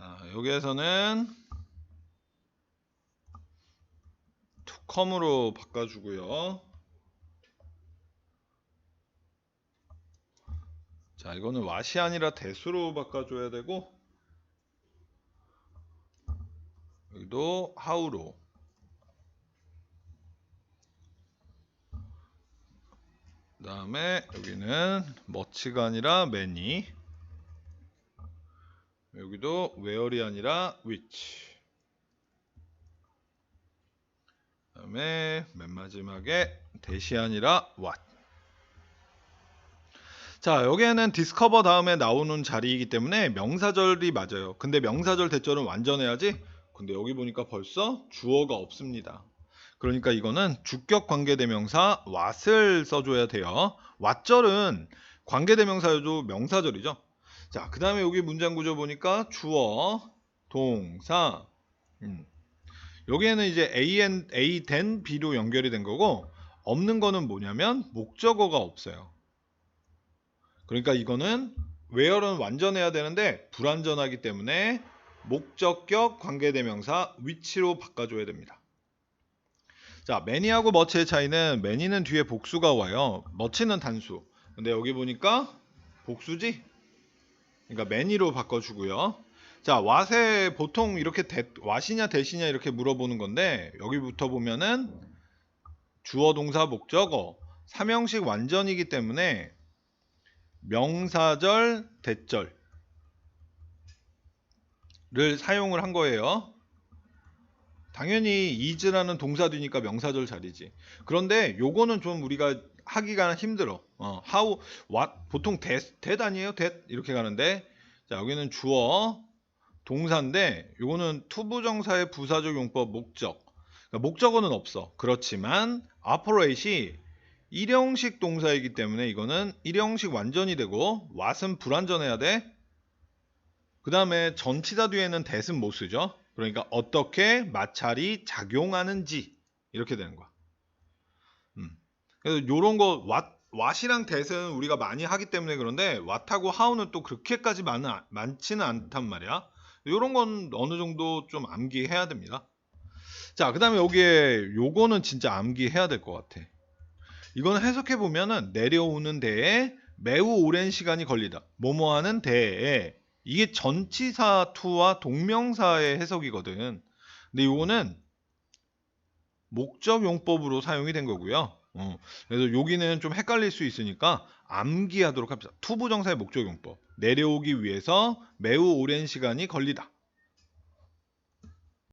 자, 여기에서는 투컴으로 바꿔주고요. 자, 이거는 왓이 아니라 대수로 바꿔줘야 되고 여기도 하우로 그 다음에 여기는 머치가 아니라 매니 여기도 웨어리 아니라 위치 그 다음에 맨 마지막에 대시 아니라 왓 자, 여기에는 디스커버 다음에 나오는 자리이기 때문에 명사절이 맞아요. 근데 명사절 대절은 완전해야지. 근데 여기 보니까 벌써 주어가 없습니다. 그러니까 이거는 주격 관계대명사 what을 써줘야 돼요. what절은 관계대명사여도 명사절이죠. 자, 그 다음에 여기 문장 구조 보니까 주어, 동사, 음. 여기에는 이제 AN, A 된 B로 연결이 된 거고 없는 거는 뭐냐면 목적어가 없어요. 그러니까 이거는 where는 완전해야 되는데 불완전하기 때문에 목적격 관계대명사 위치로 바꿔줘야 됩니다. 자, many하고 much의 차이는 many는 뒤에 복수가 와요. much는 단수. 근데 여기 보니까 복수지? 그러니까 many로 바꿔주고요. 자, what에 보통 이렇게 대, what이냐 대시냐 이렇게 물어보는 건데 여기부터 보면은 주어 동사 목적어 삼형식 완전이기 때문에 명사절 대절을 사용을 한 거예요. 당연히 is라는 동사 뒤니까 명사절 자리지. 그런데 요거는 좀 우리가 하기가 힘들어. 어, how, what 보통 that, that 아니에요? that 이렇게 가는데 자 여기는 주어 동사인데 요거는 투부정사의 부사적 용법 목적. 그러니까 목적어는 없어. 그렇지만 operate이 일형식 동사이기 때문에 이거는 일형식 완전이 되고 what은 불완전해야 돼. 그 다음에 전치사 뒤에는 that은 못 쓰죠. 그러니까 어떻게 마찰이 작용하는지 이렇게 되는 거야. 음. 그래서 요런 거 what이랑 that은 우리가 많이 하기 때문에 그런데 what하고 how는 또 그렇게까지 많, 많지는 않단 말이야. 요런 건 어느 정도 좀 암기해야 됩니다. 자, 그 다음에 여기에 요거는 진짜 암기해야 될 것 같아. 이건 해석해 보면은 내려오는 데에 매우 오랜 시간이 걸리다. 뭐뭐 하는 데에 이게 전치사 투와 동명사의 해석이거든. 근데 이거는 목적 용법으로 사용이 된 거고요. 어, 그래서 여기는 좀 헷갈릴 수 있으니까 암기하도록 합시다. 투부정사의 목적 용법. 내려오기 위해서 매우 오랜 시간이 걸리다.